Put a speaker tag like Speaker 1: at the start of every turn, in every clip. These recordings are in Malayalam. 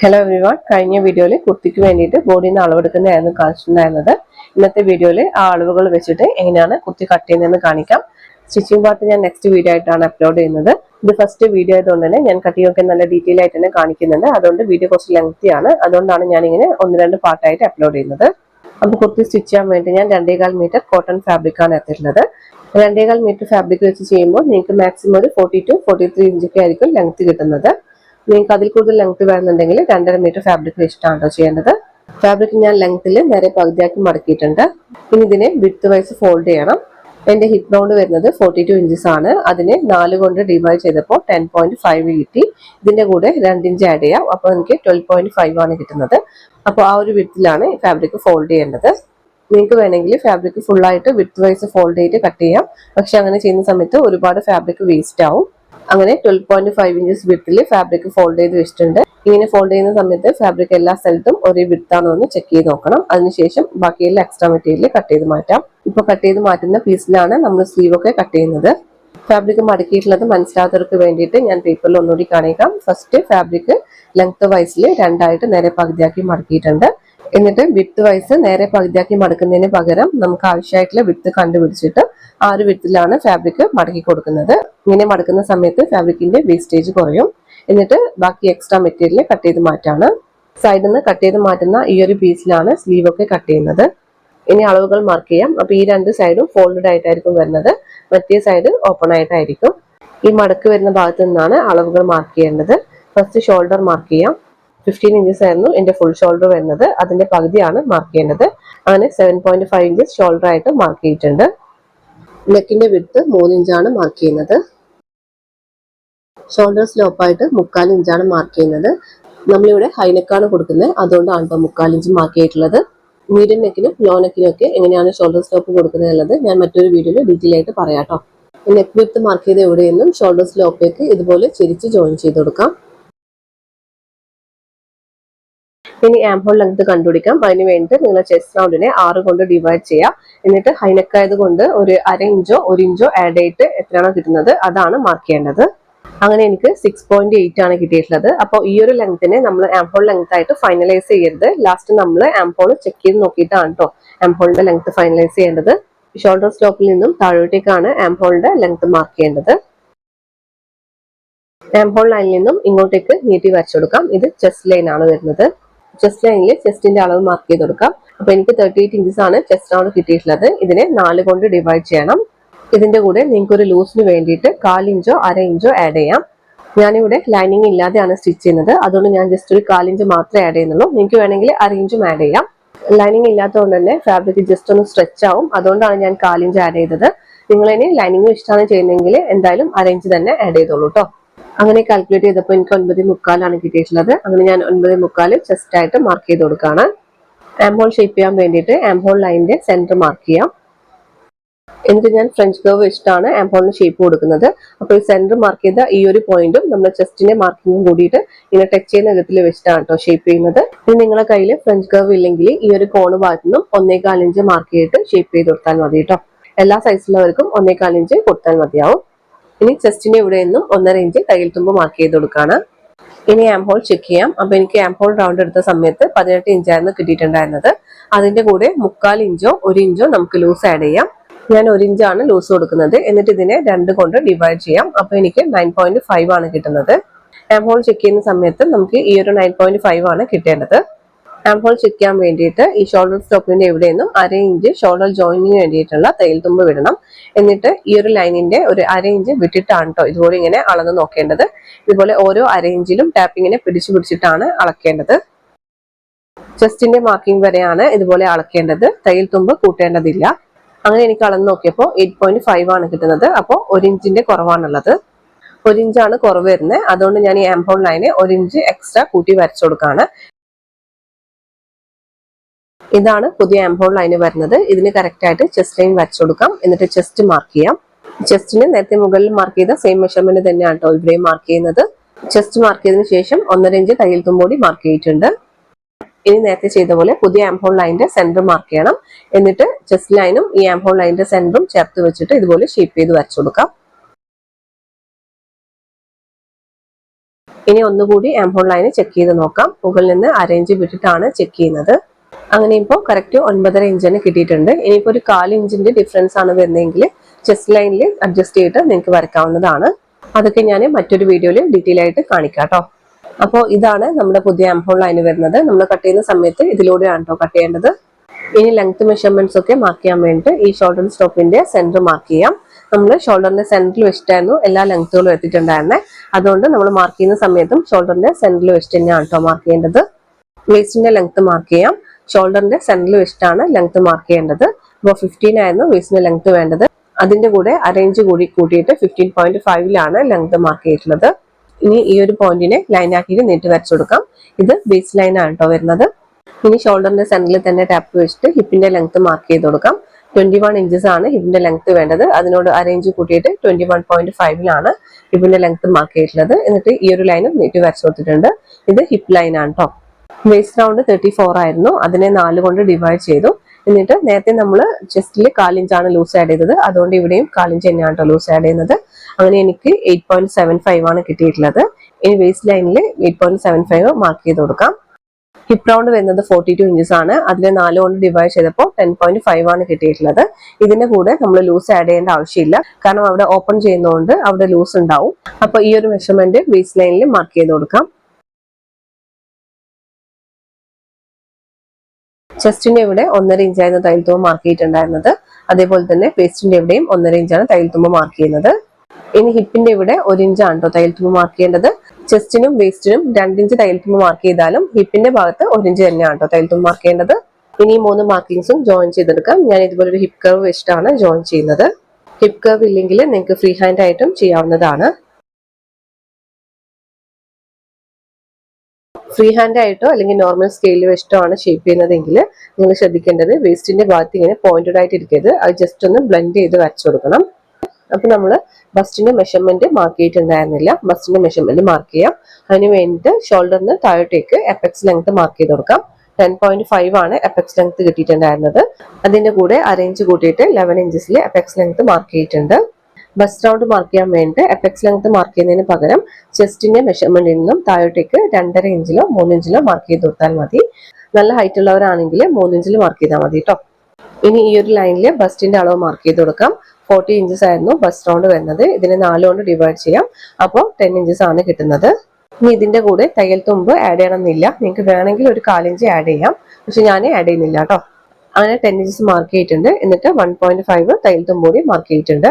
Speaker 1: ഹലോ എവ്രിവൺ കഴിഞ്ഞ വീഡിയോയിൽ കുർത്തിക്ക് വേണ്ടിയിട്ട് ബോഡിയിൽ അളവെടുക്കുന്നതായിരുന്നു കാണിച്ചിട്ടുണ്ടായിരുന്നത്. ഇന്നത്തെ വീഡിയോയിൽ ആ അളവുകൾ വെച്ചിട്ട് എങ്ങനെയാണ് കുർത്തി കട്ട് ചെയ്യുന്നതെന്ന് കാണിക്കാം. സ്റ്റിച്ചിങ് പാർട്ട് ഞാൻ നെക്സ്റ്റ് വീഡിയോ ആയിട്ടാണ് അപ്ലോഡ് ചെയ്യുന്നത്. ഇത് ഫസ്റ്റ് വീഡിയോ ആയതുകൊണ്ട് തന്നെ ഞാൻ കട്ടിങ്ങൊക്കെ നല്ല ഡീറ്റെയിൽ ആയിട്ട് തന്നെ കാണിക്കുന്നുണ്ട്. അതുകൊണ്ട് വീഡിയോ കുറച്ച് ലെങ്തിയാണ് അതുകൊണ്ടാണ് ഞാൻ ഇങ്ങനെ ഒന്ന് രണ്ട് പാർട്ടായിട്ട് അപ്ലോഡ് ചെയ്യുന്നത്. അപ്പോൾ കുർത്തി സ്റ്റിച്ച് ചെയ്യാൻ വേണ്ടി ഞാൻ രണ്ടേകാൽ മീറ്റർ കോട്ടൺ ഫാബ്രിക് ആണ് എടുത്തിട്ടുള്ളത്. രണ്ടേകാൽ മീറ്റർ ഫാബ്രിക് വെച്ച് ചെയ്യുമ്പോൾ നിങ്ങൾക്ക് മാക്സിമം ഒരു ഫോർട്ടി ടു ഫോർട്ടി ത്രീ ഇഞ്ചൊക്കെ ആയിരിക്കും ലെങ്ത് കിട്ടുന്നത്. നിങ്ങൾക്ക് അതിൽ കൂടുതൽ ലെങ്ത് വേണമെന്നുണ്ടെങ്കിൽ രണ്ടര മീറ്റർ ഫാബ്രിക് വെച്ചിട്ടാണ് ചെയ്യേണ്ടത്. ഫാബ്രിക് ഞാൻ ലെങ്ത്തിൽ നേരെ പകുതിയാക്കി മടക്കിയിട്ടുണ്ട്. പിന്നെ ഇതിനെ വിത്ത് വൈസ് ഫോൾഡ് ചെയ്യണം. എന്റെ ഹിപ്പ് റൗണ്ട് വരുന്നത് ഫോർട്ടി ടു ഇഞ്ചസ് ആണ്. അതിന് നാല് കൊണ്ട് ഡിവൈഡ് ചെയ്തപ്പോൾ ടെൻ പോയിന്റ് ഫൈവ് കിട്ടി. ഇതിന്റെ കൂടെ രണ്ട് ഇഞ്ച് ആഡ് ചെയ്യാം. അപ്പോൾ എനിക്ക് ട്വൽവ് പോയിന്റ് ഫൈവ് ആണ് കിട്ടുന്നത്. അപ്പോൾ ആ ഒരു വിത്തിലാണ് ഫാബ്രിക് ഫോൾഡ് ചെയ്യേണ്ടത്. നിങ്ങൾക്ക് വേണമെങ്കിൽ ഫാബ്രിക് ഫുള്ളായിട്ട് വിത്ത് വൈസ് ഫോൾഡ് ചെയ്ത് കട്ട് ചെയ്യാം. പക്ഷെ അങ്ങനെ ചെയ്യുന്ന സമയത്ത് ഒരുപാട് ഫാബ്രിക് വേസ്റ്റ് ആവും. അങ്ങനെ ട്വൽവ് പോയിന്റ് ഫൈവ് ഇഞ്ചസ് വിത്തിൽ ഫാബ്രിക് ഫോൾഡ് ചെയ്ത് വെച്ചിട്ടുണ്ട്. ഇങ്ങനെ ഫോൾഡ് ചെയ്യുന്ന സമയത്ത് ഫാബ്രിക് എല്ലാ സ്ഥലത്തും ഒരേ വിത്താണോ എന്ന് ചെക്ക് ചെയ്ത് നോക്കണം. അതിനുശേഷം ബാക്കിയെല്ലാം എക്സ്ട്രാ മെറ്റീരിയൽ കട്ട് ചെയ്ത് മാറ്റാം. ഇപ്പൊ കട്ട് ചെയ്ത് മാറ്റുന്ന പീസിലാണ് നമ്മൾ സ്ലീവ് ഒക്കെ കട്ട് ചെയ്യുന്നത്. ഫാബ്രിക് മടക്കിയിട്ടുള്ളത് മനസ്സിലാത്തവർക്ക് വേണ്ടിയിട്ട് ഞാൻ പേപ്പറിൽ ഒന്നുകൂടി കാണിക്കാം. ഫസ്റ്റ് ഫാബ്രിക് ലെങ്ത് വൈസിൽ രണ്ടായിട്ട് നേരെ പകുതിയാക്കി മടക്കിയിട്ടുണ്ട്. എന്നിട്ട് വിത്ത് വൈസ് നേരെ പകുതിയാക്കി മടക്കുന്നതിന് പകരം നമുക്ക് ആവശ്യമായിട്ടുള്ള വിത്ത് കണ്ടുപിടിച്ചിട്ട് ആ ഒരു വിത്തിലാണ് ഫാബ്രിക് മടക്കി കൊടുക്കുന്നത്. ഇങ്ങനെ മടക്കുന്ന സമയത്ത് ഫാബ്രിക്കിന്റെ വേസ്റ്റേജ് കുറയും. എന്നിട്ട് ബാക്കി എക്സ്ട്രാ മെറ്റീരിയൽ കട്ട് ചെയ്ത് മാറ്റാണ്. സൈഡിൽ നിന്ന് കട്ട് ചെയ്ത് മാറ്റുന്ന ഈ ഒരു പീസിലാണ് സ്ലീവ് ഒക്കെ കട്ട് ചെയ്യുന്നത്. ഇനി അളവുകൾ മാർക്ക് ചെയ്യാം. അപ്പൊ ഈ രണ്ട് സൈഡും ഫോൾഡഡ് ആയിട്ടായിരിക്കും വരുന്നത്. മറ്റേ സൈഡ് ഓപ്പൺ ആയിട്ടായിരിക്കും. ഈ മടക്ക് വരുന്ന ഭാഗത്ത് നിന്നാണ് അളവുകൾ മാർക്ക് ചെയ്യേണ്ടത്. ഫസ്റ്റ് ഷോൾഡർ മാർക്ക് ചെയ്യാം. ഫിഫ്റ്റീൻ ഇഞ്ചസ് ആയിരുന്നു എന്റെ ഫുൾ ഷോൾഡർ വരുന്നത്. അതിന്റെ പകുതിയാണ് മാർക്ക് ചെയ്യേണ്ടത്. അങ്ങനെ seven point five inches shoulder ആയിട്ട് മാർക്ക് ചെയ്തിട്ടുണ്ട്. നെക്കിന്റെ വിട്ട് മൂന്ന് ഇഞ്ചാണ് മാർക്ക് ചെയ്യുന്നത്. ഷോൾഡർ സ്ലോപ്പായിട്ട് മുക്കാൽ ഇഞ്ചാണ് മാർക്ക് ചെയ്യുന്നത്. നമ്മളിവിടെ ഹൈനെക്കാണ് കൊടുക്കുന്നത്. അതുകൊണ്ടാണ് കേട്ടോ മുക്കാൽ ഇഞ്ച് മാർക്ക് ചെയ്തിട്ടുള്ളത്. മീഡിയം നെക്കിനും ലോ നെക്കിനും ഒക്കെ എങ്ങനെയാണ് ഷോൾഡർ സ്ലോപ്പ് കൊടുക്കുന്നത് എന്നുള്ളത് ഞാൻ മറ്റൊരു വീഡിയോയിൽ ഡീറ്റെയിൽ ആയിട്ട് പറയാം കേട്ടോ നെക്ക് വിത്ത് മാർക്ക് ചെയ്ത് എവിടെയെന്നും ഷോൾഡർ സ്ലോപ്പിലേക്ക് ഇതുപോലെ ചിരിച്ച് ജോയിൻ ചെയ്ത് കൊടുക്കാം. ഇനി ആംഹോൾ ലെങ്ത് കണ്ടുപിടിക്കാം. അതിന് വേണ്ടിയിട്ട് നിങ്ങൾ ചെസ്റ്റ് റൗണ്ടിനെ ആറ് കൊണ്ട് ഡിവൈഡ് ചെയ്യാം. എന്നിട്ട് ഹൈനക്കായത് ആയതുകൊണ്ട് ഒരു അര ഇഞ്ചോ ഒരു ഇഞ്ചോ ആഡ് ചെയ്തിട്ട് എത്രയാണോ കിട്ടുന്നത് അതാണ് മാർക്ക് ചെയ്യേണ്ടത്. അങ്ങനെ എനിക്ക് സിക്സ് പോയിന്റ് എയ്റ്റ് ആണ് കിട്ടിയിട്ടുള്ളത്. അപ്പോൾ ഈ ഒരു ലെങ്ത്തിനെ നമ്മൾ ആംഹോൾ ലെങ്ത് ആയിട്ട് ഫൈനലൈസ് ചെയ്യരുത്. ലാസ്റ്റ് നമ്മൾ ആംഹോൾ ചെക്ക് ചെയ്ത് നോക്കിയിട്ടാണ് കേട്ടോ ആംഹോളിന്റെ ലെങ്ത് ഫൈനലൈസ് ചെയ്യേണ്ടത്. ഷോൾഡർ സ്റ്റോപ്പിൽ നിന്നും താഴോട്ടേക്കാണ് ആംഹോളിന്റെ ലെങ്ത് മാർക്ക് ചെയ്യേണ്ടത്. ആംഹോൾ ലൈനിൽ നിന്നും ഇങ്ങോട്ടേക്ക് നീട്ടി വരച്ചു കൊടുക്കാം. ഇത് ചെസ്റ്റ് ലൈൻ ആണ് വരുന്നത്. ചെസ്റ്റ് ലൈനിൽ ചെസ്റ്റിന്റെ അളവ് മാർക്ക് ചെയ്ത് കൊടുക്കാം. അപ്പൊ എനിക്ക് തേർട്ടി എയ്റ്റ് ഇഞ്ചസ് ആണ് ചെസ്റ്റ് റൗണ്ട് കിട്ടിയിട്ടുള്ളത്. ഇതിനെ നാല് കൊണ്ട് ഡിവൈഡ് ചെയ്യണം. ഇതിന്റെ കൂടെ നിങ്ങൾക്ക് ഒരു ലൂസിന് വേണ്ടിയിട്ട് കാലിഞ്ചോ അര ഇഞ്ചോ ആഡ് ചെയ്യാം. ഞാനിവിടെ ലൈനിങ് ഇല്ലാതെയാണ് സ്റ്റിച്ച് ചെയ്യുന്നത്. അതുകൊണ്ട് ഞാൻ ജസ്റ്റ് ഒരു കാലിഞ്ച് മാത്രമേ ആഡ് ചെയ്യുന്നുള്ളൂ. നിങ്ങൾക്ക് വേണമെങ്കിൽ അര ഇഞ്ചും ആഡ് ചെയ്യാം. ലൈനിങ് ഇല്ലാത്തതുകൊണ്ട് തന്നെ ഫാബ്രിക് ജസ്റ്റ് ഒന്ന് സ്ട്രെച്ച് ആവും. അതുകൊണ്ടാണ് ഞാൻ കാലിഞ്ച് ആഡ് ചെയ്തത്. നിങ്ങൾ ഇനി ലൈനിങ് ഇഷ്ടമാണ് ചെയ്യുന്നതെങ്കിൽ എന്തായാലും അര ഇഞ്ച് തന്നെ ആഡ് ചെയ്തോളൂ കേട്ടോ അങ്ങനെ കാൽക്കുലേറ്റ് ചെയ്തപ്പോൾ എനിക്ക് ഒൻപത് മുക്കാലാണ് കിട്ടിയിട്ടുള്ളത്. അങ്ങനെ ഞാൻ ഒൻപത് മുക്കാൽ ചെസ്റ്റ് ആയിട്ട് മാർക്ക് ചെയ്ത് കൊടുക്കുകയാണ് ആംഹോൾ ഷേപ്പ് ചെയ്യാൻ വേണ്ടിയിട്ട് ആംഹോൾ ലൈനിന്റെ സെന്റർ മാർക്ക് ചെയ്യാം. എന്നിട്ട് ഞാൻ ഫ്രഞ്ച് കർവ് വെച്ചിട്ടാണ് ആംഹോളിന് ഷേപ്പ് കൊടുക്കുന്നത്. അപ്പോൾ ഈ സെന്റർ മാർക്ക് ചെയ്ത ഈ ഒരു പോയിന്റും നമ്മൾ ചെസ്റ്റിന്റെ മാർക്കിങ്ങും കൂടിയിട്ട് ഇങ്ങനെ ടച്ച് ചെയ്യുന്ന വിധത്തിൽ വെച്ചിട്ടാണ് കേട്ടോ ഷേപ്പ് ചെയ്യുന്നത്. ഇനി നിങ്ങളുടെ കയ്യിൽ ഫ്രഞ്ച് കർവ് ഇല്ലെങ്കിൽ ഈ ഒരു കോണ് ഭാഗത്തു നിന്നും ഒന്നേകാൽ ഇഞ്ച് മാർക്ക് ചെയ്തിട്ട് ഷേപ്പ് ചെയ്ത് കൊടുത്താൽ മതി കേട്ടോ എല്ലാ സൈസിലുള്ളവർക്കും ഒന്നേകാലിഞ്ച് കൊടുത്താൽ മതിയാവും. ഇനി ചെസ്റ്റിന്റെ ഇവിടെ നിന്നും ഒന്നര ഇഞ്ച് കയ്യിൽ തുമ്പ് മാർക്ക് ചെയ്ത് കൊടുക്കുകയാണ് ഇനി ആംഹോൾ ചെക്ക് ചെയ്യാം. അപ്പൊ എനിക്ക് ആംഹോൾ റൗണ്ട് എടുത്ത സമയത്ത് പതിനെട്ട് ഇഞ്ചായിരുന്നു കിട്ടിയിട്ടുണ്ടായിരുന്നത്. അതിന്റെ കൂടെ മുക്കാൽ ഇഞ്ചോ ഒരു ഇഞ്ചോ നമുക്ക് ലൂസ് ആഡ് ചെയ്യാം. ഞാൻ ഒരു ഇഞ്ചാണ് ലൂസ് കൊടുക്കുന്നത്. എന്നിട്ട് ഇതിനെ രണ്ട് കൊണ്ട് ഡിവൈഡ് ചെയ്യാം. അപ്പൊ എനിക്ക് നയൻ പോയിന്റ് ഫൈവ് ആണ് കിട്ടുന്നത്. ആംഹോൾ ചെക്ക് ചെയ്യുന്ന സമയത്ത് നമുക്ക് ഈ ഒരു നയൻ പോയിന്റ് ഫൈവ് ആണ് കിട്ടേണ്ടത്. ആംഹോൾ ചെക്ക് ചെയ്യാൻ വേണ്ടിയിട്ട് ഈ ഷോൾഡർ സ്റ്റോപ്പിന്റെ ഇവിടെ നിന്നും അര ഇഞ്ച് ഷോൾഡർ ജോയിനിങ്ങിന് വേണ്ടിയിട്ടുള്ള തയ്യൽ തുമ്പ് വിടണം. എന്നിട്ട് ഈ ഒരു ലൈനിന്റെ ഒരു അര ഇഞ്ച് വിട്ടിട്ടാണ് കേട്ടോ ഇതുപോലെ ഇങ്ങനെ അളന്ന് നോക്കേണ്ടത്. ഇതുപോലെ ഓരോ അര ഇഞ്ചിലും ടാപ്പിങ്ങിനെ പിടിച്ചു പിടിച്ചിട്ടാണ് അളക്കേണ്ടത്. ചെസ്റ്റിന്റെ മാർക്കിംഗ് വരെയാണ് ഇതുപോലെ അളക്കേണ്ടത്. തയ്യൽ തുമ്പ് കൂട്ടേണ്ടതില്ല. അങ്ങനെ എനിക്ക് അളന്ന് നോക്കിയപ്പോൾ എയ്റ്റ് പോയിന്റ് ഫൈവ് ആണ് കിട്ടുന്നത്. അപ്പോൾ ഒരു ഇഞ്ചിന്റെ കുറവാണുള്ളത്. ഒരു ഇഞ്ചാണ് കുറവ് വരുന്നത്. അതുകൊണ്ട് ഞാൻ ഈ ആംബോൺ ലൈന് ഒരു ഇഞ്ച് എക്സ്ട്രാ കൂട്ടി വരച്ചു കൊടുക്കുകയാണ് ഇതാണ് പുതിയ ആംഹോൾ ലൈന് വരുന്നത്. ഇതിന് കറക്റ്റ് ആയിട്ട് ചെസ്റ്റ് ലൈൻ വരച്ചു കൊടുക്കാം. എന്നിട്ട് ചെസ്റ്റ് മാർക്ക് ചെയ്യാം. ചെസ്റ്റിന് നേരത്തെ മുകളിൽ മാർക്ക് ചെയ്ത സെയിം മെഷർമെന്റ് തന്നെയാണ് കേട്ടോ ഇവിടെയും മാർക്ക് ചെയ്യുന്നത്. ചെസ്റ്റ് മാർക്ക് ചെയ്തതിനു ശേഷം ഒന്നര ഇഞ്ച് തയ്യൽ തുമ്പോടി മാർക്ക് ചെയ്തിട്ടുണ്ട്. ഇനി നേരത്തെ ചെയ്ത പോലെ പുതിയ ആംഹോൾ ലൈനിന്റെ സെന്റർ മാർക്ക് ചെയ്യണം. എന്നിട്ട് ചെസ്റ്റ് ലൈനും ഈ ആംഹോൾ ലൈനിന്റെ സെന്ററും ചേർത്ത് വെച്ചിട്ട് ഇതുപോലെ ഷേപ്പ് ചെയ്ത് വരച്ചു കൊടുക്കാം. ഇനി ഒന്നുകൂടി ആംഹോൾ ലൈന് ചെക്ക് ചെയ്ത് നോക്കാം. മുകളിൽ നിന്ന് അരയിഞ്ച് വിട്ടിട്ടാണ് ചെക്ക് ചെയ്യുന്നത്. അങ്ങനെ ഇപ്പോൾ കറക്റ്റ് ഒൻപതര ഇഞ്ചിന് കിട്ടിയിട്ടുണ്ട്. ഇനിയിപ്പോൾ ഒരു കാൽ ഇഞ്ചിന്റെ ഡിഫറൻസ് ആണ് വരുന്നതെങ്കിൽ ചെസ്റ്റ് ലൈനിൽ അഡ്ജസ്റ്റ് ചെയ്തിട്ട് നിങ്ങൾക്ക് വരയ്ക്കാവുന്നതാണ്. അതൊക്കെ ഞാൻ മറ്റൊരു വീഡിയോയിൽ ഡീറ്റെയിൽ ആയിട്ട് കാണിക്കാം അപ്പോൾ ഇതാണ് നമ്മുടെ പുതിയ ആംഹോൾ ലൈന് വരുന്നത്. നമ്മൾ കട്ട് ചെയ്യുന്ന സമയത്ത് ഇതിലൂടെയാണ് കേട്ടോ കട്ട് ചെയ്യേണ്ടത്. ഇനി ലെങ്ത് മെഷർമെന്റ്സ് ഒക്കെ മാർക്ക് ചെയ്യാൻ വേണ്ടിയിട്ട് ഈ ഷോൾഡർ സ്റ്റോപ്പിന്റെ സെന്റർ മാർക്ക് ചെയ്യാം. നമ്മൾ ഷോൾഡറിന്റെ സെന്ററിൽ വെച്ചിട്ടായിരുന്നു എല്ലാ ലെങ്ത്തുകളും എത്തിയിട്ടുണ്ടായിരുന്നത് അതുകൊണ്ട് നമ്മൾ മാർക്ക് ചെയ്യുന്ന സമയത്തും ഷോൾഡറിന്റെ സെന്ററിൽ വെച്ചിട്ട് തന്നെയാണ് മാർക്ക് ചെയ്യേണ്ടത്. വേസ്റ്റിന്റെ ലെങ്ത് മാർക്ക് ചെയ്യാം. ഷോൾഡറിന്റെ സെന്ററിൽ വെച്ചിട്ടാണ് ലെങ്ത് മാർക്ക് ചെയ്യേണ്ടത്. അപ്പോൾ ഫിഫ്റ്റീൻ ആയിരുന്നു വേസ്റ്റിന്റെ ലെങ്ത് വേണ്ടത്. അതിന്റെ കൂടെ അറേഞ്ച് കൂടി കൂട്ടിയിട്ട് ഫിഫ്റ്റീൻ പോയിന്റ് ഫൈവിലാണ് ലെങ്ത് മാർക്ക് ചെയ്തിട്ടുള്ളത്. ഇനി ഈ ഒരു പോയിന്റിനെ ലൈൻ ആക്കിയിട്ട് നീട്ടി വരച്ചു കൊടുക്കാം. ഇത് ബേസ് ലൈൻ ആണ് കേട്ടോ വരുന്നത്. ഇനി ഷോൾഡറിന്റെ സെന്ററിൽ തന്നെ ടാപ്പ് വെച്ചിട്ട് ഹിപ്പിന്റെ ലെങ്ത് മാർക്ക് ചെയ്ത് കൊടുക്കാം. ട്വന്റി വൺ ഇഞ്ചസ് ആണ് ഹിപ്പിന്റെ ലെങ്ത് വേണ്ടത്. അതിനോട് അറേഞ്ച് കൂട്ടിയിട്ട് ട്വന്റി വൺ പോയിന്റ് ഫൈവിലാണ് ഹിപ്പിന്റെ ലെങ്ത് മാർക്ക് ചെയ്തിട്ടുള്ളത്. എന്നിട്ട് ഈ ഒരു ലൈനും നീട്ടി വരച്ചു കൊടുത്തിട്ടുണ്ട്. ഇത് ഹിപ്പ് ലൈൻ ആണ് കേട്ടോ വേസ്റ്റ് റൗണ്ട് തേർട്ടി ഫോർ ആയിരുന്നു. അതിനെ നാല് കൊണ്ട് ഡിവൈഡ് ചെയ്തു. എന്നിട്ട് നേരത്തെ നമ്മൾ ചെസ്റ്റിൽ കാലിഞ്ചാണ് ലൂസ് ആഡ് ചെയ്തത്. അതുകൊണ്ട് ഇവിടെയും കാലിഞ്ച് തന്നെയാണ് കേട്ടോ ലൂസ് ആഡ് ചെയ്യുന്നത്. അങ്ങനെ എനിക്ക് എയ്റ്റ് പോയിന്റ് സെവൻ ഫൈവ് ആണ് കിട്ടിയിട്ടുള്ളത്. ഇനി വേസ്റ്റ് ലൈനിൽ eight point seven five mark ചെയ്ത് കൊടുക്കാം. ഹിപ്പ് റൗണ്ട് വരുന്നത് ഫോർട്ടി ടു ഇഞ്ചസ് ആണ്. അതിനെ നാല് കൊണ്ട് ഡിവൈഡ് ചെയ്തപ്പോൾ ടെൻ പോയിന്റ് ഫൈവ് ആണ് കിട്ടിയിട്ടുള്ളത്. ഇതിന്റെ കൂടെ നമ്മൾ ലൂസ് ആഡ് ചെയ്യേണ്ട ആവശ്യമില്ല. കാരണം അവിടെ ഓപ്പൺ ചെയ്യുന്നതുകൊണ്ട് അവിടെ ലൂസ് ഉണ്ടാവും. അപ്പൊ ഈ ഒരു മെഷർമെന്റ് വേസ്റ്റ് ലൈനിൽ മാർക്ക് ചെയ്ത് കൊടുക്കാം. ചെസ്റ്റിന്റെ ഇവിടെ ഒന്നര ഇഞ്ചായിരുന്നു തയ്യൽ തുമ്പ് മാർക്ക് ചെയ്തിട്ടുണ്ടായിരുന്നത്. അതേപോലെ തന്നെ വേസ്റ്റിന്റെ ഇവിടെയും ഒന്നര ഇഞ്ചാണ് തയ്യൽ തുമ്പ് മാർക്ക് ചെയ്യുന്നത്. ഇനി ഹിപ്പിന്റെ ഇവിടെ ഒരു ഇഞ്ചാണ് കേട്ടോ തയ്യൽ മാർക്ക് ചെയ്യേണ്ടത്. ചെസ്റ്റിനും വേസ്റ്റിനും രണ്ടിഞ്ച് തയ്യൽ തുമ്പ് മാർക്ക് ചെയ്താലും ഹിപ്പിന്റെ ഭാഗത്ത് ഒരു ഇഞ്ച് തന്നെയാണ് കേട്ടോ തയ്യൽ തുമ്പ് മാർക്ക് ചെയ്യേണ്ടത്. ഇനി മൂന്ന് മാർക്കിങ്സും ജോയിൻ ചെയ്തെടുക്കാം. ഞാൻ ഇതുപോലെ ഒരു ഹിപ്പ് കർവ് വെച്ചിട്ടാണ് ജോയിൻ ചെയ്യുന്നത്. ഹിപ്പ് കർവ് ഇല്ലെങ്കിൽ നിങ്ങൾക്ക് ഫ്രീ ഹാൻഡ് ആയിട്ടും ചെയ്യാവുന്നതാണ്. ഫ്രീ ഹാൻഡ് ആയിട്ടോ അല്ലെങ്കിൽ നോർമൽ സ്കെയിൽ വെച്ചിട്ടോ ആണ് ഷേപ്പ് ചെയ്യുന്നതെങ്കിൽ നിങ്ങൾ ശ്രദ്ധിക്കേണ്ടത് വേസ്റ്റിന്റെ ഭാഗത്ത് ഇങ്ങനെ പോയിന്റഡ് ആയിട്ട് ഇരിക്കരുത് അത് ജസ്റ്റ് ഒന്ന് ബ്ലെൻഡ് ചെയ്ത് വരച്ചു കൊടുക്കണം. അപ്പൊ നമ്മൾ ബസ്റ്റിന്റെ മെഷർമെന്റ് മാർക്ക് ചെയ്തിട്ടുണ്ടായിരുന്നില്ല. ബസ്റ്റിന്റെ മെഷർമെന്റ് മാർക്ക് ചെയ്യാം. അതിന് വേണ്ടിയിട്ട് ഷോൾഡറിന് താഴോട്ടേക്ക് എഫക്സ് ലെങ്ത് മാർക്ക് ചെയ്ത് കൊടുക്കാം. ടെൻ പോയിന്റ് ഫൈവ് ആണ് എഫക്സ് ലെങ്ത് കിട്ടിയിട്ടുണ്ടായിരുന്നത്. അതിന്റെ കൂടെ അറേഞ്ച് കൂട്ടിയിട്ട് ലെവൻ ഇഞ്ചസിൽ എഫക്സ് ലെങ്ത് മാർക്ക് ചെയ്തിട്ടുണ്ട്. ബസ് റൗണ്ട് മാർക്ക് ചെയ്യാൻ വേണ്ടി എഫക്സ് ലെങ്ത് മാർക്ക് ചെയ്യുന്നതിന് പകരം ചെസ്റ്റിന്റെ മെഷർമെന്റിൽ നിന്നും താഴോട്ടേക്ക് രണ്ടര ഇഞ്ചിലോ മൂന്നിഞ്ചിലോ മാർക്ക് ചെയ്ത് കൊടുത്താൽ മതി. നല്ല ഹൈറ്റ് ഉള്ളവരാണെങ്കിൽ മൂന്നിഞ്ചിൽ മാർക്ക് ചെയ്താൽ മതി കേട്ടോ ഇനി ഈ ഒരു ലൈനിൽ ബസ്റ്റിന്റെ അളവ് മാർക്ക് ചെയ്ത് കൊടുക്കാം. ഫോർട്ടി ഇഞ്ചസ് ആയിരുന്നു ബസ് റൗണ്ട് വരുന്നത്. ഇതിനെ നാലുകൊണ്ട് ഡിവൈഡ് ചെയ്യാം. അപ്പോൾ ടെൻ ഇഞ്ചസ് ആണ് കിട്ടുന്നത്. ഇനി ഇതിന്റെ കൂടെ തയ്യൽ തുമ്പ് ആഡ് ചെയ്യണമെന്നില്ല. നിങ്ങൾക്ക് വേണമെങ്കിൽ ഒരു കാലിഞ്ച് ആഡ് ചെയ്യാം. പക്ഷെ ഞാൻ ആഡ് ചെയ്യുന്നില്ല കേട്ടോ അങ്ങനെ ടെൻ ഇഞ്ചസ് മാർക്ക് ചെയ്തിട്ടുണ്ട്. എന്നിട്ട് വൺ പോയിന്റ് ഫൈവ് തയ്യൽ തുമ്പ് കൂടി മാർക്ക് ചെയ്തിട്ടുണ്ട്.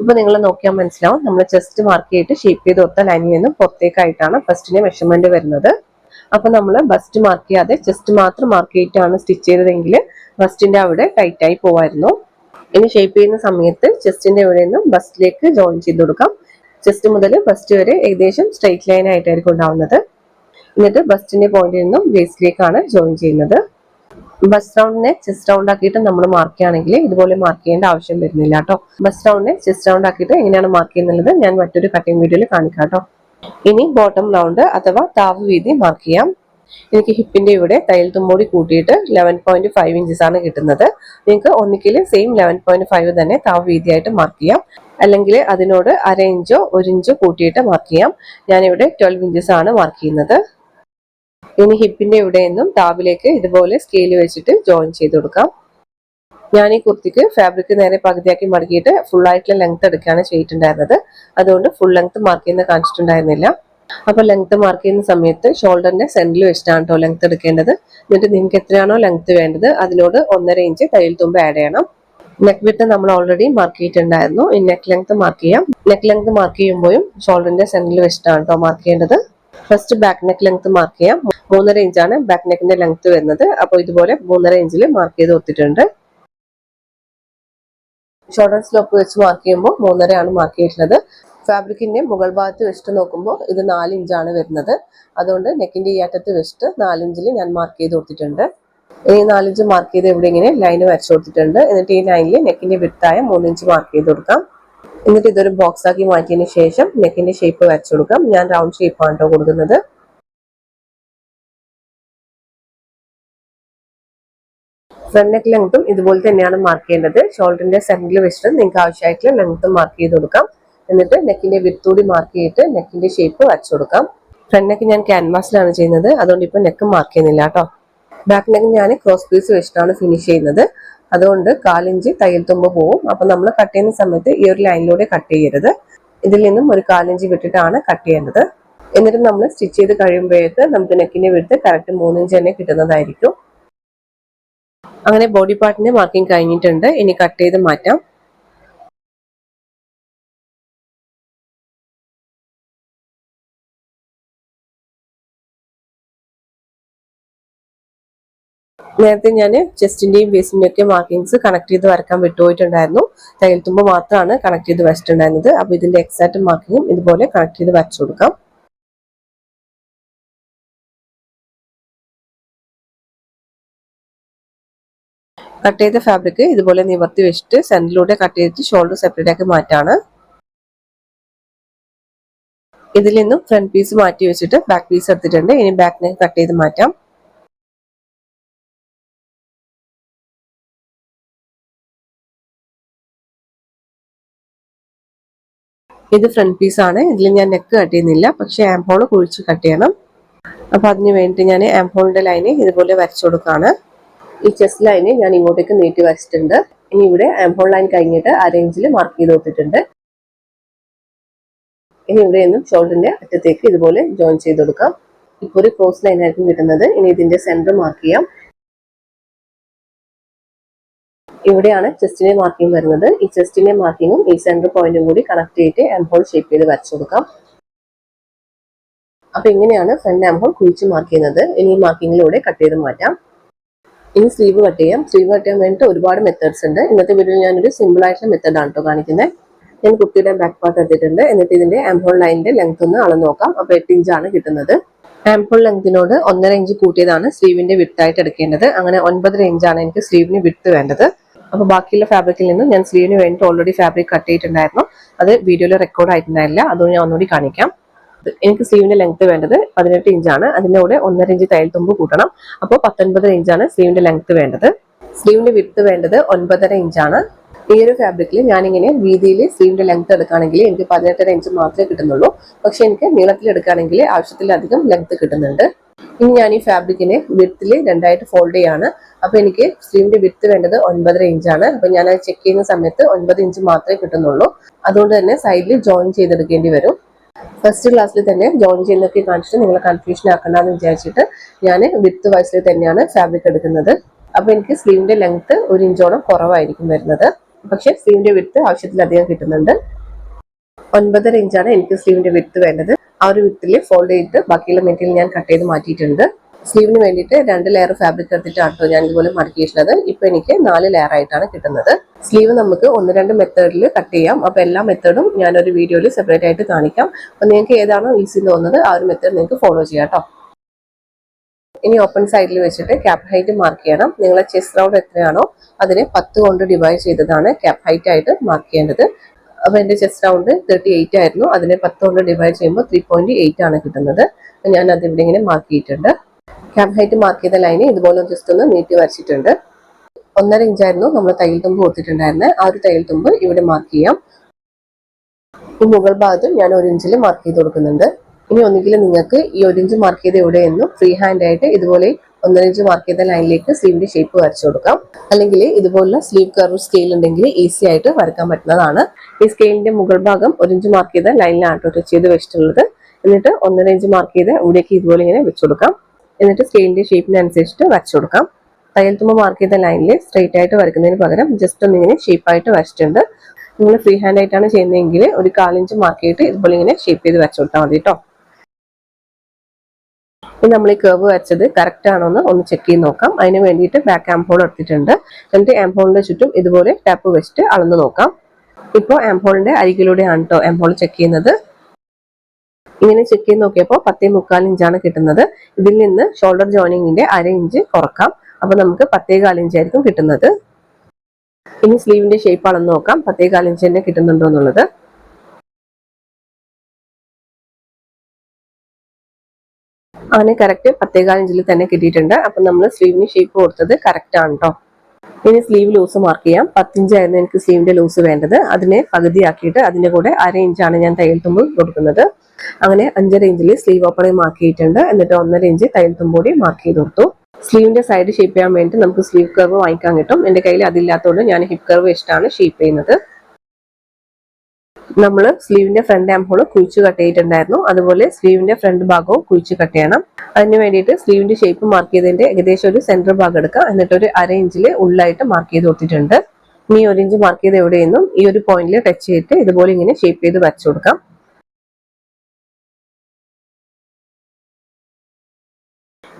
Speaker 1: ഇപ്പൊ നിങ്ങൾ നോക്കിയാൽ മനസ്സിലാവും. നമ്മൾ ചെസ്റ്റ് മാർക്ക് ചെയ്തിട്ട് ഷേപ്പ് ചെയ്ത് കൊടുത്ത ലൈനിൽ നിന്നും പുറത്തേക്കായിട്ടാണ് ഫസ്റ്റിന് മെഷർമെന്റ് വരുന്നത്. അപ്പൊ നമ്മൾ ബസ്റ്റ് മാർക്ക് ചെയ്യാതെ ചെസ്റ്റ് മാത്രം മാർക്ക് ചെയ്തിട്ടാണ് സ്റ്റിച്ച് ചെയ്തതെങ്കിൽ ബസ്റ്റിന്റെ അവിടെ ടൈറ്റ് ആയി പോവായിരുന്നു. ഇനി ഷേപ്പ് ചെയ്യുന്ന സമയത്ത് ചെസ്റ്റിന്റെ ഇവിടെ നിന്നും ബസ്റ്റിലേക്ക് ജോയിൻ ചെയ്ത് കൊടുക്കാം. ചെസ്റ്റ് മുതൽ ബസ്റ്റ് വരെ ഏകദേശം സ്ട്രെയിറ്റ് ലൈൻ ആയിട്ടായിരിക്കും ഉണ്ടാവുന്നത്. എന്നിട്ട് ബസ്റ്റിന്റെ പോയിന്റിൽ നിന്നും വേസ്റ്റിലേക്കാണ് ജോയിൻ ചെയ്യുന്നത്. ബസ് റൗണ്ടിനെ ചെസ്റ്റ് റൗണ്ട് ആക്കിയിട്ട് നമ്മൾ മാർക്ക് ചെയ്യുകയാണെങ്കിൽ ഇതുപോലെ മാർക്ക് ചെയ്യേണ്ട ആവശ്യം വരുന്നില്ല കേട്ടോ. ബസ് റൗണ്ടിനെ ചെസ്റ്റ് റൗണ്ട് ആക്കിയിട്ട് എങ്ങനെയാണ് മാർക്ക് ചെയ്യുന്നത് ഞാൻ മറ്റൊരു കട്ടിംഗ് വീഡിയോയിൽ കാണിക്കാം കേട്ടോ. ഇനി ബോട്ടം റൗണ്ട് അഥവാ താവ് വീതി മാർക്ക് ചെയ്യാം. എനിക്ക് ഹിപ്പിന്റെ ഇവിടെ തയ്യൽ തുമ്പോടി കൂട്ടിയിട്ട് ലെവൻ പോയിന്റ് ഫൈവ് ഇഞ്ചസ് ആണ് കിട്ടുന്നത്. നിങ്ങൾക്ക് ഒന്നിക്കിൽ സെയിം ലെവൻ പോയിന്റ് ഫൈവ് തന്നെ താവ് വീതിയായിട്ട് മാർക്ക് ചെയ്യാം. അല്ലെങ്കിൽ അതിനോട് അര ഇഞ്ചോ ഒരു ഇഞ്ചോ കൂട്ടിയിട്ട് മാർക്ക് ചെയ്യാം. ഞാനിവിടെ ട്വൽവ് ഇഞ്ചസ് ആണ് മാർക്ക് ചെയ്യുന്നത്. ഇനി ഹിപ്പിന്റെ ഇവിടെ നിന്നും ടാബിലേക്ക് ഇതുപോലെ സ്കെയിൽ വെച്ചിട്ട് ജോയിൻ ചെയ്ത് കൊടുക്കാം. ഞാൻ ഈ കുർത്തിക്ക് ഫാബ്രിക് നേരെ പകുതിയാക്കി മടക്കിയിട്ട് ഫുൾ ആയിട്ടുള്ള ലെങ്ത് എടുക്കുകയാണ് ചെയ്തിട്ടുണ്ടായിരുന്നത്. അതുകൊണ്ട് ഫുൾ ലെങ്ത് മാർക്ക് ചെയ്യുന്ന കാണിച്ചിട്ടുണ്ടായിരുന്നില്ല. അപ്പോൾ ലെങ്ത് മാർക്ക് ചെയ്യുന്ന സമയത്ത് ഷോൾഡറിന്റെ സെന്ററിൽ വെച്ചിട്ടാണ് കേട്ടോ ലെങ്ത് എടുക്കേണ്ടത്. എന്നിട്ട് നിങ്ങൾക്ക് എത്രയാണോ ലെങ്ത് വേണ്ടത് അതിനോട് ഒന്നര ഇഞ്ച് തയ്യൽ തുമ്പ് ആഡ് ചെയ്യണം. നെക്ക് വിട്ട് നമ്മൾ ഓൾറെഡി മാർക്ക് ചെയ്തിട്ടുണ്ടായിരുന്നു. ഈ നെക്ക് ലെങ്ത് മാർക്ക് ചെയ്യാം. നെക്ക് ലെങ്ത് മാർക്ക് ചെയ്യുമ്പോഴും ഷോൾഡറിന്റെ സെന്ററിൽ വെച്ചിട്ടാണ് കേട്ടോ മാർക്ക് ചെയ്യേണ്ടത്. First back neck length mark ചെയ്യാം. മൂന്നര ഇഞ്ചാണ് ബാക്ക് നെക്കിന്റെ ലെങ്ത് വരുന്നത്. അപ്പോൾ ഇതുപോലെ മൂന്നര ഇഞ്ചിൽ മാർക്ക് ചെയ്ത് കൊടുത്തിട്ടുണ്ട് ഷോൾഡർ സ്ലോപ്പ് വെച്ച് മാർക്ക് ചെയ്യുമ്പോൾ മൂന്നരയാണ് മാർക്ക് ചെയ്തിട്ടുള്ളത്. ഫാബ്രിക്കിന്റെ മുകൾ ഭാഗത്ത് വെച്ചിട്ട് നോക്കുമ്പോൾ ഇത് നാല് ഇഞ്ചാണ് വരുന്നത്. അതുകൊണ്ട് നെക്കിന്റെ ഈ അറ്റത്ത് വെച്ചിട്ട് നാലിഞ്ചിൽ ഞാൻ മാർക്ക് ചെയ്ത് കൊടുത്തിട്ടുണ്ട്. ഇനി നാലിഞ്ച് മാർക്ക് ചെയ്ത് ഇവിടെ ഇങ്ങനെ ലൈന് വരച്ചു കൊടുത്തിട്ടുണ്ട്. എന്നിട്ട് ഈ ലൈനിൽ നെക്കിന്റെ വിട്ടായ മൂന്നിഞ്ച് മാർക്ക് ചെയ്ത് കൊടുക്കാം. എന്നിട്ട് ഇതൊരു ബോക്സ് ആക്കി മാറ്റിയതിന് ശേഷം നെക്കിന്റെ ഷേപ്പ് വരച്ചു കൊടുക്കാം. ഞാൻ റൗണ്ട് ഷേപ്പാണ് കേട്ടോ കൊടുക്കുന്നത്. ഫ്രണ്ട് നെക്ക് ലെങ്ത്തും ഇതുപോലെ തന്നെയാണ് മാർക്ക് ചെയ്യേണ്ടത്. ഷോൾഡറിന്റെ സെന്ററിൽ വെച്ചിട്ട് നിങ്ങൾക്ക് ആവശ്യമായിട്ടുള്ള ലെങ്ത്തും മാർക്ക് ചെയ്ത് കൊടുക്കാം. എന്നിട്ട് നെക്കിന്റെ വിത്തൂടി മാർക്ക് ചെയ്തിട്ട് നെക്കിന്റെ ഷേപ്പ് വരച്ചു കൊടുക്കാം. ഫ്രണ്ട് നെക്ക് ഞാൻ ക്യാൻവാസിലാണ് ചെയ്യുന്നത്. അതുകൊണ്ട് ഇപ്പൊ നെക്ക് മാർക്ക് ചെയ്യുന്നില്ല കേട്ടോ ബാക്ക് നെക്ക് ഞാൻ ക്രോസ് പീസ് വെച്ചിട്ടാണ് ഫിനിഷ് ചെയ്യുന്നത്. അതുകൊണ്ട് കാലിഞ്ച് തയ്യൽ തുമ്പ് പോവും. അപ്പൊ നമ്മൾ കട്ട് ചെയ്യുന്ന സമയത്ത് ഈ ഒരു ലൈനിലൂടെ കട്ട് ചെയ്യരുത്. ഇതിൽ നിന്നും ഒരു കാലിഞ്ച് വിട്ടിട്ടാണ് കട്ട് ചെയ്യേണ്ടത്. എന്നിട്ട് നമ്മൾ സ്റ്റിച്ച് ചെയ്ത് കഴിയുമ്പോഴേക്ക് നമുക്ക് നെക്കിന്റെ വിടുത്ത് കറക്റ്റ് മൂന്നിഞ്ച് തന്നെ കിട്ടുന്നതായിരിക്കും. അങ്ങനെ ബോഡി പാർട്ടിന്റെ മാർക്കിംഗ് കഴിഞ്ഞിട്ടുണ്ട്. ഇനി കട്ട് ചെയ്ത് മാറ്റാം. നേരത്തെ ഞാൻ ചെസ്റ്റിന്റെയും ബേസിന്റെയും ഒക്കെ മാർക്കിങ്സ് കണക്ട് ചെയ്ത് വരക്കാൻ വിട്ടുപോയിട്ടുണ്ടായിരുന്നു. തയ്യൽ മാത്രമാണ് കണക്ട് ചെയ്ത് വരച്ചിട്ടുണ്ടായിരുന്നത്. അപ്പോൾ ഇതിന്റെ എക്സാക്ട് മാർക്കിങ്ങും ഇതുപോലെ കണക്ട് ചെയ്ത് വരച്ചു കൊടുക്കാം. കട്ട് ചെയ്ത ഫാബ്രിക് ഇതുപോലെ നിവർത്തി വെച്ചിട്ട് സെന്ററിലൂടെ കട്ട് ചെയ്തിട്ട് ഷോൾഡർ സെപ്പറേറ്റ് ആക്കി മാറ്റാണ്. ഇതിൽ നിന്നും ഫ്രണ്ട് പീസ് മാറ്റി വെച്ചിട്ട് ബാക്ക് പീസ് എടുത്തിട്ടുണ്ട്. ഇനി ബാക്ക് നെക്ക് കട്ട് ചെയ്ത് മാറ്റാം. ഇത് ഫ്രണ്ട് പീസ് ആണ്. ഇതിൽ ഞാൻ നെക്ക് കട്ട് ചെയ്യുന്നില്ല. പക്ഷെ ആംഹോൾ കുഴിച്ച് കട്ട് ചെയ്യണം. അപ്പൊ അതിന് വേണ്ടി ഞാൻ ആംഹോളിന്റെ ലൈന് ഇതുപോലെ വരച്ചു കൊടുക്കാണ്. ഈ ചെസ്റ്റ് ലൈന് ഞാൻ ഇങ്ങോട്ടേക്ക് നീട്ടി വരച്ചിട്ടുണ്ട്. ഇനി ഇവിടെ ആംഹോൾ ലൈൻ കഴിഞ്ഞിട്ട് ആ റേഞ്ചിൽ മാർക്ക് ചെയ്ത് കൊടുത്തിട്ടുണ്ട്. ഇനി ഇവിടെ നിന്നും ഷോൾഡറിന്റെ അറ്റത്തേക്ക് ഇതുപോലെ ജോയിൻ ചെയ്ത് കൊടുക്കാം. ഇപ്പോൾ ഒരു ക്രോസ് ലൈൻ ആയിരിക്കും കിട്ടുന്നത്. ഇനി ഇതിന്റെ സെന്റർ മാർക്ക് ചെയ്യാം. ഇവിടെയാണ് ചെസ്റ്റിനെ മാർക്കിംഗ് വരുന്നത്. ഈ ചെസ്റ്റിന്റെ മാർക്കിങ്ങും ഈ സെന്റർ പോയിന്റും കൂടി കണക്ട് ചെയ്തിട്ട് എംഹോൾ ഷേപ്പ് ചെയ്ത് വരച്ചു കൊടുക്കാം. അപ്പൊ ഇങ്ങനെയാണ് ഫ്രണ്ട് എംഹോൾ കുഴിച്ച് മാർക്ക് ചെയ്യുന്നത്. ഇനി ഈ മാർക്കിങ്ങിലൂടെ കട്ട് ചെയ്ത് മാറ്റാം. ഇനി സ്ലീവ് കട്ട് ചെയ്യാം. സ്ലീവ് കട്ട് ചെയ്യാൻ വേണ്ടിയിട്ട് ഒരുപാട് മെത്തേഡ്സ് ഉണ്ട്. ഇന്നത്തെ വീഡിയോയിൽ ഞാനൊരു സിമ്പിൾ ആയിട്ടുള്ള മെത്തേഡ് ആണ് കേട്ടോ കാണിക്കുന്നത് ഞാൻ കുട്ടിയുടെ ബാക്ക് പാർട്ട് എടുത്തിട്ടുണ്ട്. എന്നിട്ട് ഇതിന്റെ ആംഹോൾ ലൈനിന്റെ ലെങ്ത് ഒന്ന് അളന്ന് നോക്കാം. അപ്പൊ എട്ട് ഇഞ്ചാണ് കിട്ടുന്നത്. ആംഹോൾ ലെങ്തിനോട് ഒന്നര ഇഞ്ച് കൂട്ടിയതാണ് സ്ലീവിന്റെ വിട്ടായിട്ട് എടുക്കേണ്ടത്. അങ്ങനെ ഒൻപതര ഇഞ്ചാണ് എനിക്ക് സ്ലീവിന് വിട്ട് വേണ്ടത്. അപ്പൊ ബാക്കിയുള്ള ഫാബ്രിക്കിൽ നിന്ന് ഞാൻ സ്ലീവിന് വേണ്ടിയിട്ട് ഓൾറെഡി ഫാബ്രിക് കട്ട് ചെയ്തിട്ടുണ്ടായിരുന്നു അത് വീഡിയോയിൽ റെക്കോർഡ് ആയിട്ടുണ്ടായില്ല. അതുകൊണ്ട് ഞാൻ ഒന്നുകൂടി കാണിക്കാം. എനിക്ക് സ്ലീവിന്റെ ലെങ്ത് വേണ്ടത് പതിനെട്ട് ഇഞ്ചാണ് അതിന്റെ കൂടെ ഒന്നര ഇഞ്ച് തയ്യൽ തുമ്പ് കൂട്ടണം. അപ്പോൾ പത്തൊൻപത് ഇഞ്ചാണ് സ്ലീവിന്റെ ലെങ്ത് വേണ്ടത്. സ്ലീവിന്റെ വിത്ത് വേണ്ടത് ഒൻപതര ഇഞ്ചാണ് ഈ ഒരു ഫാബ്രിക്കിൽ ഞാനിങ്ങനെ വീതിയിൽ സ്ലീവിന്റെ ലെങ്ത് എടുക്കുകയാണെങ്കിൽ എനിക്ക് പതിനെട്ടര ഇഞ്ച് മാത്രമേ കിട്ടുന്നുള്ളൂ. പക്ഷെ എനിക്ക് നീളത്തിൽ എടുക്കുകയാണെങ്കിൽ ആവശ്യത്തിലധികം ലെങ്ത് കിട്ടുന്നുണ്ട്. ഇനി ഞാൻ ഈ ഫാബ്രിക്കിനെ വിത്തിൽ രണ്ടായിട്ട് ഫോൾഡ് ചെയ്യാണ്. അപ്പൊ എനിക്ക് സ്ലീവിന്റെ വിത്ത് വേണ്ടത് ഒൻപതര ഇഞ്ചാണ് അപ്പൊ ഞാൻ അത് ചെക്ക് ചെയ്യുന്ന സമയത്ത് ഒൻപത് ഇഞ്ച് മാത്രമേ കിട്ടുന്നുള്ളൂ. അതുകൊണ്ട് തന്നെ സൈഡിൽ ജോയിൻ ചെയ്തെടുക്കേണ്ടി വരും. ഫസ്റ്റ് ക്ലാസ്സിൽ തന്നെ ജോയിൻ ചെയ്യുന്നതൊക്കെ കാണിച്ചിട്ട് നിങ്ങൾ കൺഫ്യൂഷൻ ആക്കണ്ടെന്ന് വിചാരിച്ചിട്ട് ഞാൻ വിത്ത് വയസ്സിൽ തന്നെയാണ് ഫാബ്രിക് എടുക്കുന്നത്. അപ്പൊ എനിക്ക് സ്ലീവിന്റെ ലെങ്ത് ഒരു ഇഞ്ചോളം കുറവായിരിക്കും വരുന്നത്. പക്ഷെ സ്ലീവിന്റെ വിത്ത് ആവശ്യത്തിലധികം കിട്ടുന്നുണ്ട്. ഒൻപതര ഇഞ്ചാണ് എനിക്ക് സ്ലീവിന്റെ വിത്ത് വേണ്ടത്. ആ ഒരു വിത്തിൽ ഫോൾഡ് ചെയ്തിട്ട് ബാക്കിയുള്ള മെറ്റീരിയൽ ഞാൻ കട്ട് ചെയ്ത് മാറ്റിയിട്ടുണ്ട്. സ്ലീവിന് വേണ്ടിയിട്ട് രണ്ട് ലെയർ ഫാബ്രിക് എടുത്തിട്ട് കേട്ടോ ഞാൻ ഇതുപോലെ മടക്കിയിട്ടുള്ളത്. ഇപ്പൊ എനിക്ക് നാല് ലെയർ ആയിട്ടാണ് കിട്ടുന്നത്. സ്ലീവ് നമുക്ക് ഒന്ന് രണ്ട് മെത്തേഡിൽ കട്ട് ചെയ്യാം. അപ്പോൾ എല്ലാ മെത്തേഡും ഞാനൊരു വീഡിയോയിൽ സെപ്പറേറ്റ് ആയിട്ട് കാണിക്കാം. അപ്പൊ നിങ്ങൾക്ക് ഏതാണോ ഈസി തോന്നുന്നത് ആ ഒരു മെത്തേഡ് നിങ്ങൾക്ക് ഫോളോ ചെയ്യാം കേട്ടോ ഇനി ഓപ്പൺ സൈഡിൽ വെച്ചിട്ട് ക്യാപ് ഹൈറ്റ് മാർക്ക് ചെയ്യണം. നിങ്ങളെ ചെസ്റ്റ് റൗണ്ട് എത്രയാണോ അതിനെ പത്ത് കൊണ്ട് ഡിവൈഡ് ചെയ്തതാണ് ക്യാപ് ഹൈറ്റ് ആയിട്ട് മാർക്ക് ചെയ്യേണ്ടത്. അപ്പോൾ എന്റെ ചെസ്റ്റ് റൗണ്ട് തേർട്ടി എയ്റ്റ് ആയിരുന്നു. അതിനെ പത്ത് കൊണ്ട് ഡിവൈഡ് ചെയ്യുമ്പോൾ ത്രീ പോയിന്റ് എയ്റ്റ് ആണ് കിട്ടുന്നത്. ഞാൻ അത് ഇവിടെ ഇങ്ങനെ മാർക്ക് ചെയ്തിട്ടുണ്ട്. ക്യാപ് ഹൈറ്റ് മാർക്ക് ചെയ്ത ലൈന് ഇതുപോലെ ജസ്റ്റ് ഒന്ന് നീട്ടി വരച്ചിട്ടുണ്ട്. ഒന്നര ഇഞ്ചായിരുന്നു നമ്മൾ തയ്യൽ തുമ്പ് കൊടുത്തിട്ടുണ്ടായിരുന്നത് ആ ഒരു തയ്യൽ തുമ്പ് ഇവിടെ മാർക്ക് ചെയ്യാം. ഈ മുകൾ ഭാഗത്തും ഞാൻ ഒരു ഇഞ്ചിൽ മാർക്ക് ചെയ്ത് കൊടുക്കുന്നുണ്ട്. ഇനി ഒന്നുകിൽ നിങ്ങൾക്ക് ഈ ഒരു ഇഞ്ച് മാർക്ക് ചെയ്ത് എവിടെയെന്നും ഫ്രീ ഹാൻഡ് ആയിട്ട് ഇതുപോലെ ഒന്നര ഇഞ്ച് മാർക്ക് ചെയ്ത ലൈനിലേക്ക് സ്ലീവിന്റെ ഷേപ്പ് വരച്ചു കൊടുക്കാം. അല്ലെങ്കിൽ ഇതുപോലുള്ള സ്ലീവ് കർവ് സ്കെയിൽ ഉണ്ടെങ്കിൽ ഈസി ആയിട്ട് വരക്കാൻ പറ്റുന്നതാണ്. ഈ സ്കെയിലിന്റെ മുകൾ ഭാഗം ഒരു ഇഞ്ച് മാർക്ക് ചെയ്ത ലൈനിലാണ് ടച്ച് ചെയ്ത് വെച്ചിട്ടുള്ളത്. എന്നിട്ട് ഒന്നര ഇഞ്ച് മാർക്ക് ചെയ്ത് ഇവിടേക്ക് ഇതുപോലെ ഇങ്ങനെ വെച്ചു കൊടുക്കാം. എന്നിട്ട് സ്കെയിലിന്റെ ഷേപ്പിനനുസരിച്ചിട്ട് വരച്ചു കൊടുക്കാം. തയ്യൽ തുമ്പ മാർക്ക് ചെയ്ത ലൈനിൽ സ്ട്രെയിറ്റ് ആയിട്ട് വരയ്ക്കുന്നതിന് പകരം ജസ്റ്റ് ഒന്ന് ഇങ്ങനെ ഷേപ്പായിട്ട് വരച്ചിട്ടുണ്ട്. നിങ്ങൾ ഫ്രീ ഹാൻഡ് ആയിട്ടാണ് ചെയ്യുന്നതെങ്കിൽ ഒരു കാലിഞ്ച് മാർക്ക് ചെയ്തിട്ട് ഇതുപോലെ ഇങ്ങനെ ഷേപ്പ് ചെയ്ത് വരച്ചു കൊടുത്താൽ മതി കേട്ടോ ഇനി നമ്മൾ ഈ കർവ് വരച്ചത് കറക്റ്റ് ആണോ എന്ന് ഒന്ന് ചെക്ക് ചെയ്ത് നോക്കാം. അതിന് വേണ്ടിയിട്ട് ബാക്ക് ആംഹോൾ എടുത്തിട്ടുണ്ട്. എന്നിട്ട് ആംഹോളിന്റെ ചുറ്റും ഇതുപോലെ ടാപ്പ് വെച്ചിട്ട് അളന്ന് നോക്കാം. ഇപ്പോൾ ആംഹോളിന്റെ അരികിലൂടെയാണ് കേട്ടോ ആംഹോൾ ചെക്ക് ചെയ്യുന്നത്. ഇങ്ങനെ ചെക്ക് ചെയ്ത് നോക്കിയപ്പോൾ പത്തേ മുക്കാൽ ഇഞ്ചാണ് കിട്ടുന്നത്. ഇതിൽ നിന്ന് ഷോൾഡർ ജോയിനിങ്ങിന്റെ അര ഇഞ്ച് കുറക്കാം. അപ്പൊ നമുക്ക് പത്തേകാൽ ഇഞ്ച് ആയിരിക്കും കിട്ടുന്നത്. ഇനി സ്ലീവിന്റെ ഷേപ്പ് ആണെന്ന് നോക്കാം. പത്തേകാൽ ഇഞ്ച് തന്നെ കിട്ടുന്നുണ്ടോ എന്നുള്ളത്. അങ്ങനെ കറക്റ്റ് പത്തേകാൽ ഇഞ്ചിൽ തന്നെ കിട്ടിയിട്ടുണ്ട്. അപ്പൊ നമ്മൾ സ്ലീവിന് ഷേപ്പ് കൊടുത്തത് കറക്റ്റ് ആണ് കേട്ടോ ഇനി സ്ലീവ് ലൂസ് മാർക്ക് ചെയ്യാം. പത്തിഞ്ചായിരുന്നു എനിക്ക് സ്ലീവിന്റെ ലൂസ് വേണ്ടത്. അതിനെ പകുതിയാക്കിയിട്ട് അതിന്റെ കൂടെ അര ഇഞ്ചാണ് ഞാൻ തയ്യൽ തുമ്പ് കൊടുക്കുന്നത്. അങ്ങനെ അഞ്ചര ഇഞ്ചിൽ സ്ലീവ് ഓപ്പണിംഗ് മാർക്ക് ചെയ്തിട്ടുണ്ട്. എന്നിട്ട് ഒന്നര ഇഞ്ച് തയ്യൽ തുമ്പോടി മാർക്ക് ചെയ്ത് കൊടുത്തു. സ്ലീവിന്റെ സൈഡ് ഷേപ്പ് ചെയ്യാൻ വേണ്ടി നമുക്ക് സ്ലീവ് കർവ് വാങ്ങിക്കാൻ കിട്ടും. എന്റെ കയ്യിൽ അതില്ലാത്തതുകൊണ്ട് ഞാൻ ഹിപ്പ് കർവ് വെച്ചിട്ടാണ് ഷേപ്പ് ചെയ്യുന്നത്. നമ്മൾ സ്ലീവിന്റെ ഫ്രണ്ട് ആം ഹോൾ കുഴിച്ച് കട്ട് ചെയ്തിട്ടുണ്ടായിരുന്നു. അതുപോലെ സ്ലീവിന്റെ ഫ്രണ്ട് ഭാഗവും കുഴിച്ച് കട്ട് ചെയ്യണം. അതിന് വേണ്ടിയിട്ട് സ്ലീവിന്റെ ഷേപ്പ് മാർക്ക് ചെയ്തതിന്റെ ഏകദേശം ഒരു സെന്റർ ഭാഗം എടുക്കുക എന്നിട്ട് ഒരു അര ഇഞ്ചിൽ ഉള്ളായിട്ട് മാർക്ക് ചെയ്ത് കൊടുത്തിട്ടുണ്ട്. ഇനി ഒരു ഇഞ്ച് മാർക്ക് ചെയ്ത് എവിടെയെന്നും ഈ ഒരു പോയിന്റിൽ ടച്ച് ചെയ്തിട്ട് ഇതുപോലെ ഇങ്ങനെ ഷേപ്പ് ചെയ്ത് വരച്ചു കൊടുക്കാം.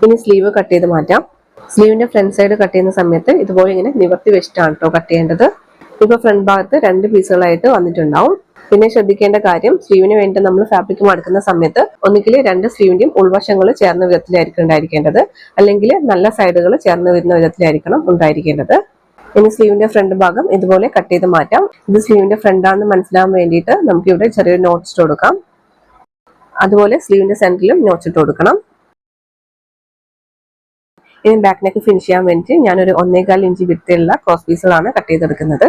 Speaker 1: ഇനി സ്ലീവ് കട്ട് ചെയ്ത് മാറ്റാം. സ്ലീവിന്റെ ഫ്രണ്ട് സൈഡ് കട്ട് ചെയ്യുന്ന സമയത്ത് ഇതുപോലെ ഇങ്ങനെ നിവർത്തി വെച്ചിട്ടാണ് കേട്ടോ കട്ട് ചെയ്യേണ്ടത്. ഇപ്പൊ ഫ്രണ്ട് ഭാഗത്ത് രണ്ട് പീസുകളായിട്ട് വന്നിട്ടുണ്ടാവും. പിന്നെ ശ്രദ്ധിക്കേണ്ട കാര്യം സ്ലീവിന് വേണ്ടി നമ്മൾ ഫാബ്രിക് മടക്കുന്ന സമയത്ത് ഒന്നുകിൽ രണ്ട് സ്ലീവിന്റെയും ഉൾവശങ്ങൾ ചേർന്ന വിധത്തിലായിരിക്കും ഉണ്ടായിരിക്കേണ്ടത്. അല്ലെങ്കിൽ നല്ല സൈഡുകൾ ചേർന്ന് വരുന്ന വിധത്തിലായിരിക്കണം ഉണ്ടായിരിക്കേണ്ടത്. ഇനി സ്ലീവിന്റെ ഫ്രണ്ട് ഭാഗം ഇതുപോലെ കട്ട് ചെയ്ത് മാറ്റാം. ഇത് സ്ലീവിന്റെ ഫ്രണ്ട് ആണെന്ന് മനസ്സിലാവാൻ വേണ്ടിയിട്ട് നമുക്ക് ഇവിടെ ചെറിയൊരു നോട്ട്സ് ഇട്ട് കൊടുക്കാം. അതുപോലെ സ്ലീവിന്റെ സെന്ററിലും ഇട്ട് കൊടുക്കണം. ഇനി ബാക്ക് നെക്ക് ഫിനിഷ് ചെയ്യാൻ വേണ്ടി ഞാനൊരു ഒന്നേകാൽ ഇഞ്ച് വിട്ടുള്ള ക്രോസ് പീസുകളാണ് കട്ട് ചെയ്തെടുക്കുന്നത്.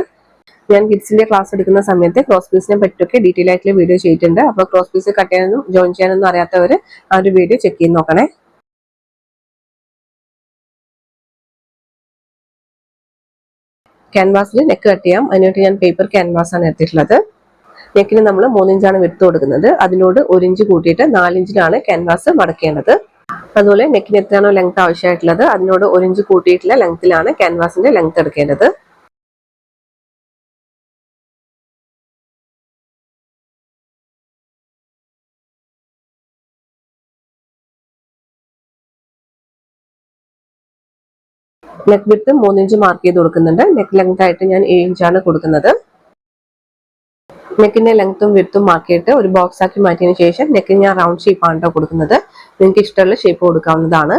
Speaker 1: ഞാൻ കിഡ്സിന്റെ ക്ലാസ് എടുക്കുന്ന സമയത്ത് ക്രോസ് പീസിനെ പറ്റിയൊക്കെ ഡീറ്റെയിൽ ആയിട്ടുള്ള വീഡിയോ ചെയ്തിട്ടുണ്ട്. അപ്പോൾ ക്രോസ് പീസ് കട്ട് ചെയ്യാനൊന്നും ജോയിൻ ചെയ്യാനൊന്നും അറിയാത്തവർ ആ ഒരു വീഡിയോ ചെക്ക് ചെയ്ത് നോക്കണേ. ക്യാൻവാസിൽ നെക്ക് കട്ട് ചെയ്യാം. അതിനുവേണ്ടി ഞാൻ പേപ്പർ ക്യാൻവാസ് ആണ് എടുത്തിട്ടുള്ളത്. നെക്കിന് നമ്മൾ മൂന്നിഞ്ചാണ് വിടുത്ത് കൊടുക്കുന്നത്. അതിനോട് ഒരു ഇഞ്ച് കൂട്ടിയിട്ട് നാലിഞ്ചിലാണ് ക്യാൻവാസ് മടക്കേണ്ടത്. അതുപോലെ നെക്കിന് എത്രയാണോ ലെങ്ത് ആവശ്യമായിട്ടുള്ളത് അതിനോട് ഒരു ഇഞ്ച് കൂട്ടിയിട്ടുള്ള ലെങ്ത്തിലാണ് ക്യാൻവാസിന്റെ ലെങ്ത് എടുക്കേണ്ടത്. നെക്ക് വിട്ട് മൂന്നിഞ്ച് മാർക്ക് ചെയ്ത് കൊടുക്കുന്നുണ്ട്. നെക്ക് ലെങ്ത് ആയിട്ട് ഞാൻ ഏഴ് ഇഞ്ചാണ് കൊടുക്കുന്നത്. നെക്കിന്റെ ലെങ്ത്തും വിത്തും ആക്കിയിട്ട് ഒരു ബോക്സ് ആക്കി മാറ്റിയതിന് ശേഷം നെക്കിന് ഞാൻ റൗണ്ട് ഷേപ്പ് ആണ് കൊടുക്കുന്നത്. നിങ്ങൾക്ക് ഇഷ്ടമുള്ള ഷേപ്പ് കൊടുക്കാവുന്നതാണ്.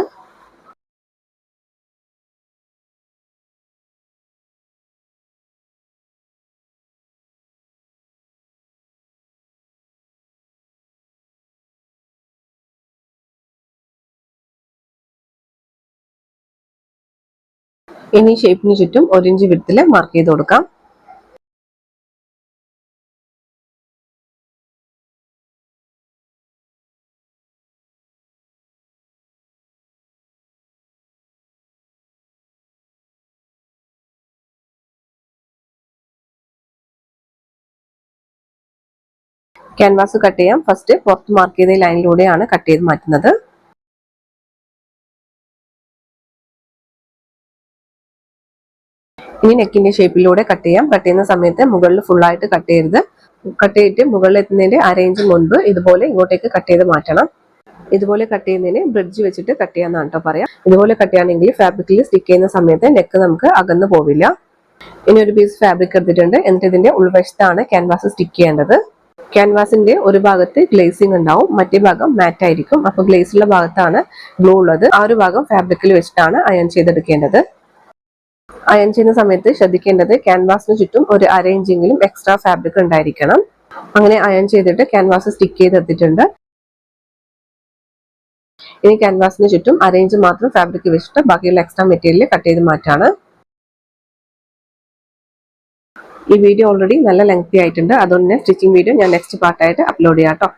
Speaker 1: ഇനി ഷേപ്പിന് ചുറ്റും ഒരു ഇഞ്ച് വിടത്തിൽ മാർക്ക് ചെയ്ത് കൊടുക്കാം. ക്യാൻവാസ് കട്ട് ചെയ്യാം. ഫസ്റ്റ് പുറത്ത് മാർക്ക് ചെയ്ത ലൈനിലൂടെയാണ് കട്ട് ചെയ്ത് മാറ്റുന്നത്. ഇനി നെക്കിന്റെ ഷേപ്പിലൂടെ കട്ട് ചെയ്യാം. കട്ട് ചെയ്യുന്ന സമയത്ത് മുകളിൽ ഫുള്ളായിട്ട് കട്ട് ചെയ്യരുത്. കട്ട് ചെയ്തിട്ട് മുകളിൽ എത്തുന്നതിന്റെ അരയിഞ്ച് മുൻപ് ഇതുപോലെ ഇങ്ങോട്ടേക്ക് കട്ട് ചെയ്ത് മാറ്റണം. ഇതുപോലെ കട്ട് ചെയ്യുന്നതിന് ബ്രിഡ്ജ് വെച്ചിട്ട് കട്ട് ചെയ്യാന്നാണ് കേട്ടോ പറയാം. ഇതുപോലെ കട്ട് ചെയ്യുകയാണെങ്കിൽ ഫാബ്രിക്കിൽ സ്റ്റിക്ക് ചെയ്യുന്ന സമയത്ത് നെക്ക് നമുക്ക് അകന്നു പോവില്ല. ഇനി ഒരു പീസ് ഫാബ്രിക് എടുത്തിട്ടുണ്ട്. എന്നിട്ട് ഇതിന്റെ ഉൾവശത്താണ് ക്യാൻവാസ് സ്റ്റിക്ക് ചെയ്യേണ്ടത്. ക്യാൻവാസിന്റെ ഒരു ഭാഗത്ത് ഗ്ലേസിംഗ് ഉണ്ടാവും. മറ്റേ ഭാഗം മാറ്റ് ആയിരിക്കും. അപ്പൊ ഗ്ലേസുള്ള ഭാഗത്താണ് ഗ്ലൂ ഉള്ളത്. ആ ഒരു ഭാഗം ഫാബ്രിക്കിൽ വെച്ചിട്ടാണ് അയൺ ചെയ്തെടുക്കേണ്ടത്. അയൺ ചെയ്യുന്ന സമയത്ത് ശ്രദ്ധിക്കേണ്ടത് ക്യാൻവാസിന് ചുറ്റും ഒരു അര ഇഞ്ചെങ്കിലും എക്സ്ട്രാ ഫാബ്രിക് ഉണ്ടായിരിക്കണം. അങ്ങനെ അയൺ ചെയ്തിട്ട് ക്യാൻവാസ് സ്റ്റിക്ക് ചെയ്തെടുത്തിട്ടുണ്ട്. ഇനി ക്യാൻവാസിന് ചുറ്റും അര ഇഞ്ച് മാത്രം ഫാബ്രിക് വെച്ചിട്ട് ബാക്കിയുള്ള എക്സ്ട്രാ മെറ്റീരിയൽ കട്ട് ചെയ്ത് മാറ്റാണ്. ഈ വീഡിയോ ഓൾറെഡി നല്ല ലെങ്തി ആയിട്ടുണ്ട്. അതുകൊണ്ട് സ്റ്റിച്ചിങ് വീഡിയോ ഞാൻ നെക്സ്റ്റ് പാർട്ടായിട്ട് അപ്ലോഡ് ചെയ്യാം കേട്ടോ.